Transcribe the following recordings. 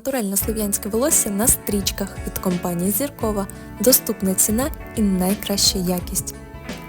Натуральне слов'янське волосся на стрічках від компанії Зіркова. Доступна ціна і найкраща якість.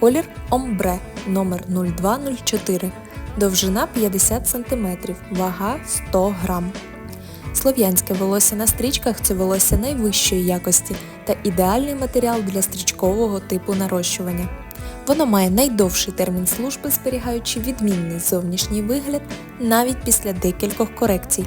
Колір Омбре номер 0204. Довжина 50 см, вага 100 г. Слов'янське волосся на стрічках це волосся найвищої якості та ідеальний матеріал для стрічкового типу нарощування. Воно має найдовший термін служби, зберігаючи відмінний зовнішній вигляд навіть після декількох корекцій.